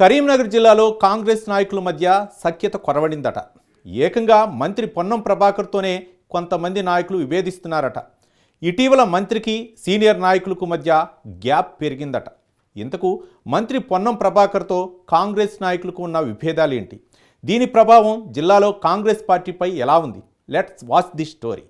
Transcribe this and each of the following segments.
కరీంనగర్ జిల్లాలో కాంగ్రెస్ నాయకుల మధ్య సఖ్యత కొరవడిందట. ఏకంగా మంత్రి పొన్నం ప్రభాకర్తోనే కొంతమంది నాయకులు విభేదిస్తున్నారట. ఇటీవల మంత్రికి సీనియర్ నాయకులకు మధ్య గ్యాప్ పెరిగిందట. ఇంతకు మంత్రి పొన్నం ప్రభాకర్తో కాంగ్రెస్ నాయకులకు ఉన్న విభేదాలేంటి? దీని ప్రభావం జిల్లాలో కాంగ్రెస్ పార్టీపై ఎలా ఉంది? Let's watch the story.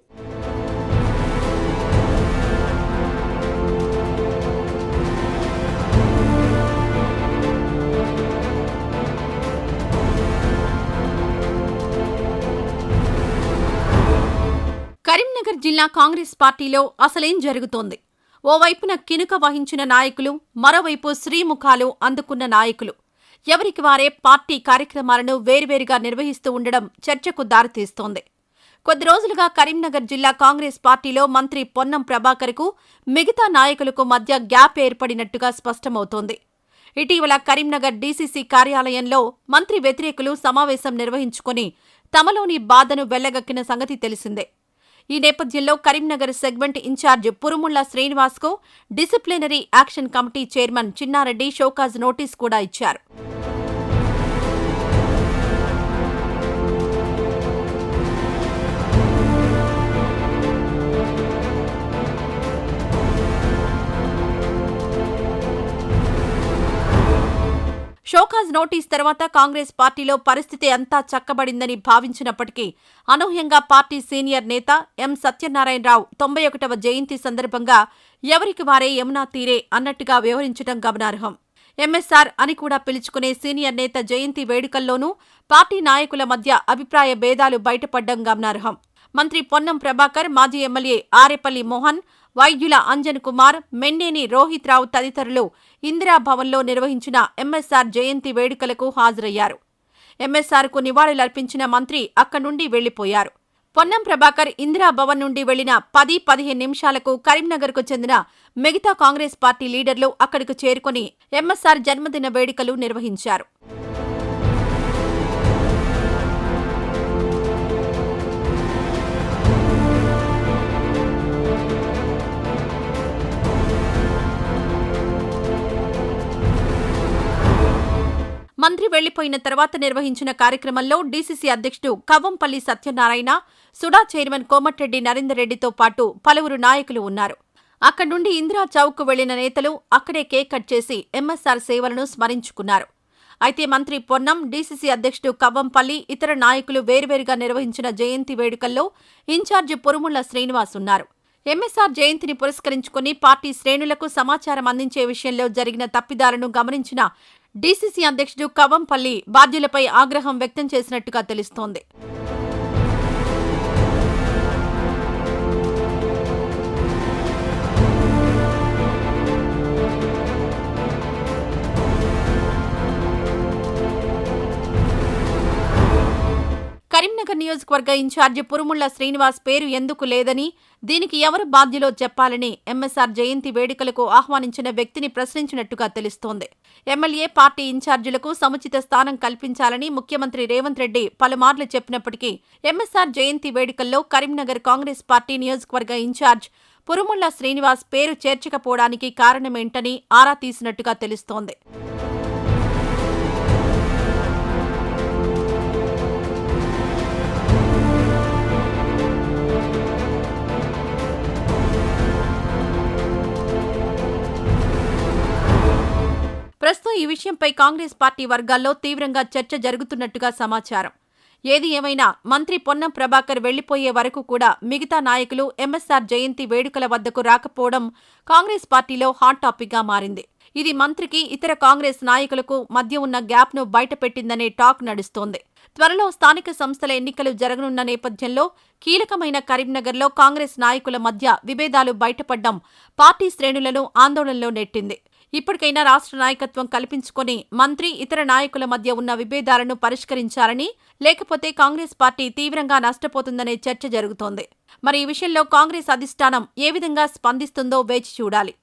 Karimnagar జిల్లా కాంగ్రెస్ పార్టీలో అసలేం జరుగుతోంది? ఓవైపున కినుక వహించిన నాయకులు మరోవైపు శ్రీముఖాలు అందుకున్న నాయకులు. ఎవరికి వారే పార్టీ కార్యక్రమాలను వేర్వేరుగా నిర్వహిస్తూ ఉండడం చర్చకు దారితీస్తోంది. కొద్ది రోజులుగా కరీంనగర్ జిల్లా కాంగ్రెస్ పార్టీలో మంత్రి పొన్నం ప్రభాకర్కు మిగతా నాయకులకు మధ్య గ్యాప్ ఏర్పడినట్టుగా స్పష్టమవుతోంది. ఇటీవల కరీంనగర్ డీసీసీ కార్యాలయంలో మంత్రి వ్యతిరేకులు సమావేశం నిర్వహించుకుని తమలోని బాధను వెళ్ళగక్కిన సంగతి తెలిసిందే. ఈ నేపథ్యంలో Karimnagar segment incharge పురుముళ్ళ శ్రీనివాస్కు disciplinary action committee chairman Chinnareddy show cause notice కూడా ఇచ్చారు. షోకాజ్ నోటీస్ తర్వాత కాంగ్రెస్ పార్టీలో పరిస్థితి అంతా చక్కబడిందని భావించినప్పటికీ అనూహ్యంగా పార్టీ సీనియర్ నేత ఎం సత్యనారాయణరావు తొంభై ఒకటవ జయంతి సందర్భంగా ఎవరికి వారే యమునా తీరే అన్నట్టుగా వ్యవహరించడం గమనార్హం. ఎంఎస్ఆర్ అని కూడా పిలుచుకునే సీనియర్ నేత జయంతి వేడుకల్లోనూ పార్టీ నాయకుల మధ్య అభిప్రాయ భేదాలు బయటపడ్డం గమనార్హం. మంత్రి పొన్నం ప్రభాకర్ మాజీ ఎమ్మెల్యే ఆరేపల్లి మోహన్ వైద్యుల అంజన్ కుమార్ మెండేని రోహిత్ రావు తదితరులు ఇందిరాభవన్లో నిర్వహించిన ఎంఎస్ఆర్ జయంతి వేడుకలకు హాజరయ్యారు. ఎంఎస్ఆర్కు నివాళులర్పించిన మంత్రి అక్కడి నుండి వెళ్ళిపోయారు పొన్నం ప్రభాకర్ ఇందిరాభవన్ నుండి వెళ్ళిన పది పదిహేను నిమిషాలకు కరీంనగర్కు చెందిన మిగతా కాంగ్రెస్ పార్టీ లీడర్లు అక్కడికి చేరుకుని ఎంఎస్ఆర్ జన్మదిన వేడుకలు నిర్వహించారు. మంత్రి వెళ్ళిపోయిన తర్వాత నిర్వహించిన కార్యక్రమంలో డీసీసీ అధ్యక్షుడు కవ్వంపల్లి సత్యనారాయణ సుడా చైర్మన్ కోమటిరెడ్డి నరేందర్ రెడ్డితో పాటు పలువురు నాయకులు ఉన్నారు. అక్కడి నుండి ఇందిరా చౌక్ వెళ్ళిన నేతలు అక్కడే కేక్ కట్ చేసి ఎంఎస్ఆర్ సేవలను స్మరించుకున్నారు. అయితే మంత్రి పొన్నం డీసీసీ అధ్యక్షుడు కవ్వంపల్లి ఇతర నాయకులు వేర్వేరుగా నిర్వహించిన జయంతి వేడుకల్లో ఇన్ఛార్జి పురుముళ్ళ శ్రీనివాస్ ఉన్నారు. ఎంఎస్ఆర్ జయంతిని పురస్కరించుకుని పార్టీ శ్రేణులకు సమాచారం అందించే విషయంలో జరిగిన తప్పిదాలను గమనించిన డీసీసీ అధ్యక్షుడు కవంపల్లి బాధ్యులపై ఆగ్రహం వ్యక్తం చేసినట్టుగా తెలుస్తోంది. కరీంనగర్ నియోజకవర్గ ఇన్ఛార్జి పురుముళ్ళ శ్రీనివాస్ పేరు ఎందుకు లేదని దీనికి ఎవరు బాధ్యులో చెప్పాలని ఎంఎస్ఆర్ జయంతి వేడుకలకు ఆహ్వానించిన వ్యక్తిని ప్రశ్నించినట్టుగా తెలుస్తోంది. ఎమ్మెల్యే పార్టీ ఇన్ఛార్జీలకు సముచిత స్థానం కల్పించాలని ముఖ్యమంత్రి రేవంత్ రెడ్డి పలుమార్లు చెప్పినప్పటికీ ఎంఎస్ఆర్ జయంతి వేడుకల్లో కరీంనగర్ కాంగ్రెస్ పార్టీ నియోజకవర్గ ఇన్ఛార్జ్ పురుముళ్ళ శ్రీనివాస్ పేరు చేర్చకపోవడానికి కారణమేంటని ఆరా తీసినట్టుగా తెలుస్తోంది. విషయంపై కాంగ్రెస్ పార్టీ వర్గాల్లో తీవ్రంగా చర్చ జరుగుతున్నట్టుగా సమాచారం. ఏది ఏమైనా మంత్రి పొన్నం ప్రభాకర్ వెళ్ళిపోయే వరకు కూడా మిగతా నాయకులు ఎంఎస్ఆర్ జయంతి వేడుకల వద్దకు రాకపోవడం కాంగ్రెస్ పార్టీలో హాట్ టాపిక్గా మారింది. ఇది మంత్రికి ఇతర కాంగ్రెస్ నాయకులకు మధ్య ఉన్న గ్యాప్ను బయటపెట్టిందనే టాక్ నడుస్తోంది. త్వరలో స్థానిక సంస్థల ఎన్నికలు జరగనున్న నేపథ్యంలో కీలకమైన కరీంనగర్లో కాంగ్రెస్ నాయకుల మధ్య విభేదాలు బయటపడ్డం పార్టీ శ్రేణులను ఆందోళనలో నెట్టింది. ఇప్పటికైనా రాష్ట్ర నాయకత్వం కల్పించుకొని మంత్రి ఇతర నాయకుల మధ్య ఉన్న విభేదాలను పరిష్కరించాలని లేకపోతే కాంగ్రెస్ పార్టీ తీవ్రంగా నష్టపోతుందనే చర్చ జరుగుతోంది. మరి ఈ విషయంలో కాంగ్రెస్ అధిష్టానం ఏ విధంగా స్పందిస్తుందో వేచి చూడాలి.